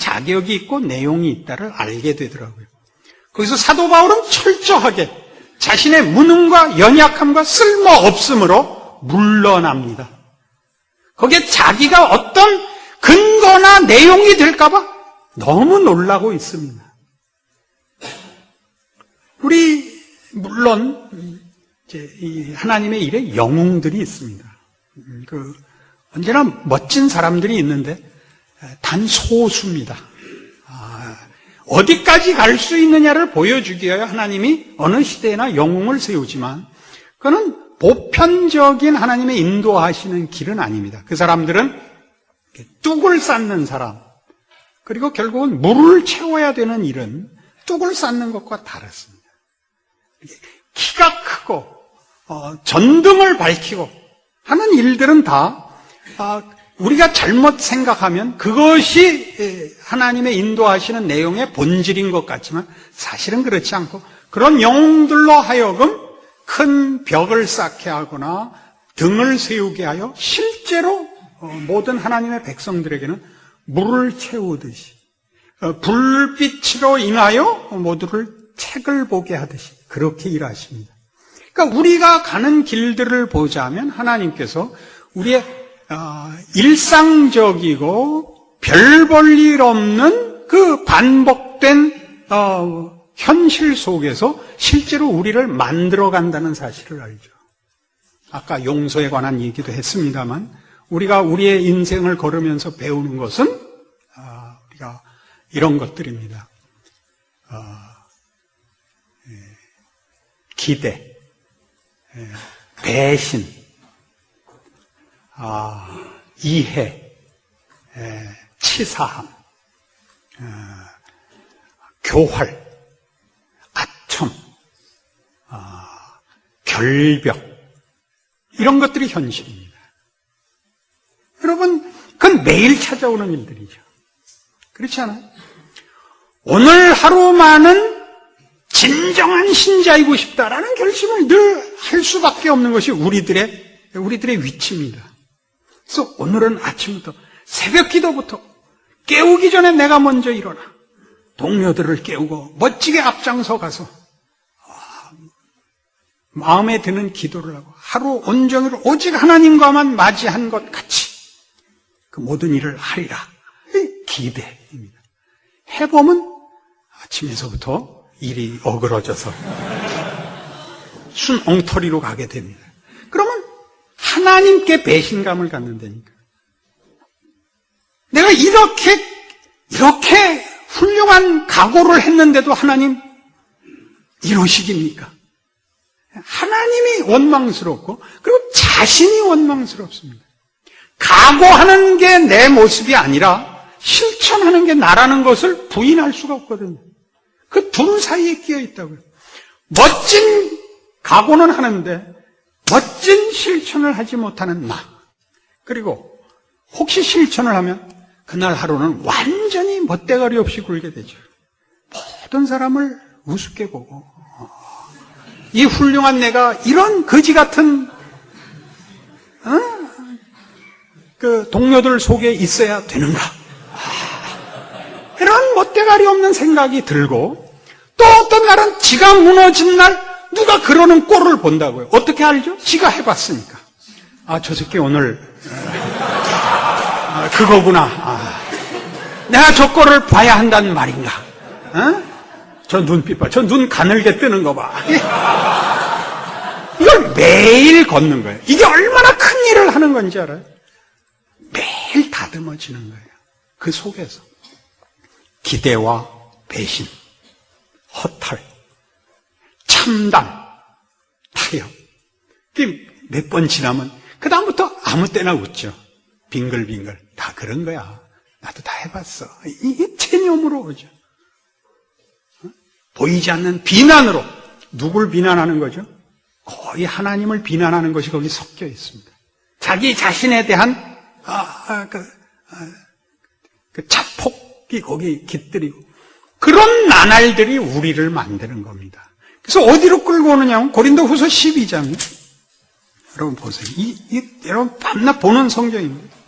자격이 있고 내용이 있다를 알게 되더라고요. 거기서 사도 바울은 철저하게 자신의 무능과 연약함과 쓸모없음으로 물러납니다. 거기에 자기가 어떤 근거나 내용이 될까봐 너무 놀라고 있습니다. 우리 물론 하나님의 일에 영웅들이 있습니다. 음, 그 언제나 멋진 사람들이 있는데 단 소수입니다. 아, 어디까지 갈 수 있느냐를 보여주기 위하여 하나님이 어느 시대나 영웅을 세우지만 그는 보편적인 하나님의 인도하시는 길은 아닙니다. 그 사람들은 뚝을 쌓는 사람, 그리고 결국은 물을 채워야 되는 일은 뚝을 쌓는 것과 다릅니다. 키가 크고 어, 전등을 밝히고 하는 일들은 다 아, 우리가 잘못 생각하면 그것이 하나님의 인도하시는 내용의 본질인 것 같지만 사실은 그렇지 않고 그런 영웅들로 하여금 큰 벽을 쌓게 하거나 등을 세우게 하여 실제로 어, 모든 하나님의 백성들에게는 물을 채우듯이 어, 불빛으로 인하여 모두를 책을 보게 하듯이 그렇게 일하십니다. 그러니까 우리가 가는 길들을 보자면 하나님께서 우리의 어, 일상적이고 별 볼 일 없는 그 반복된 어, 현실 속에서 실제로 우리를 만들어 간다는 사실을 알죠. 아까 용서에 관한 얘기도 했습니다만 우리가 우리의 인생을 걸으면서 배우는 것은 어, 우리가 이런 것들입니다. 예, 기대, 예, 배신, 아, 이해, 에, 치사함, 어, 교활, 아첨, 어, 결벽 이런 것들이 현실입니다. 여러분, 그건 매일 찾아오는 일들이죠. 그렇지 않아요? 오늘 하루만은 진정한 신자이고 싶다라는 결심을 늘 할 수밖에 없는 것이 우리들의 우리들의 위치입니다. 그래서 오늘은 아침부터 새벽 기도부터 깨우기 전에 내가 먼저 일어나 동료들을 깨우고 멋지게 앞장서 가서 아, 마음에 드는 기도를 하고 하루 온종일 오직 하나님과만 맞이한 것 같이 그 모든 일을 하리라. 기대입니다. 해보면 아침에서부터 일이 어그러져서 순 엉터리로 가게 됩니다. 하나님께 배신감을 갖는다니까. 내가 이렇게, 이렇게 훌륭한 각오를 했는데도 하나님 이러시깁니까? 하나님이 원망스럽고, 그리고 자신이 원망스럽습니다. 각오하는 게 내 모습이 아니라 실천하는 게 나라는 것을 부인할 수가 없거든요. 그 둘 사이에 끼어 있다고요. 멋진 각오는 하는데 멋진 실천을 하지 못하는 나. 그리고 혹시 실천을 하면 그날 하루는 완전히 멋대가리 없이 굴게 되죠. 모든 사람을 우습게 보고 이 훌륭한 내가 이런 거지 같은 어? 그 동료들 속에 있어야 되는가? 그런 멋대가리 없는 생각이 들고 또 어떤 날은 지가 무너진 날 누가 그러는 꼴을 본다고요. 어떻게 알죠? 지가 해봤으니까. 아, 저 새끼 오늘 아, 그거구나. 아, 내가 저 꼴을 봐야 한다는 말인가? 어? 저 눈빛 봐. 저 눈 가늘게 뜨는 거 봐. 이걸 매일 걷는 거예요. 이게 얼마나 큰 일을 하는 건지 알아요? 매일 다듬어지는 거예요. 그 속에서. 기대와 배신, 허탈, 참담, 타협. 몇번 지나면 그다음부터 아무 때나 웃죠. 빙글빙글. 다 그런 거야. 나도 다 해봤어. 이게 체념으로 오죠. 어? 보이지 않는 비난으로 누굴 비난하는 거죠? 거의 하나님을 비난하는 것이 거기 섞여 있습니다. 자기 자신에 대한 아, 아, 그, 아, 그 자폭이 거기 깃들이고 그런 나날들이 우리를 만드는 겁니다. 그래서 어디로 끌고 오느냐면 고린도 후서 12장이요. 여러분 보세요. 이, 이, 여러분 밤낮 보는 성경입니다.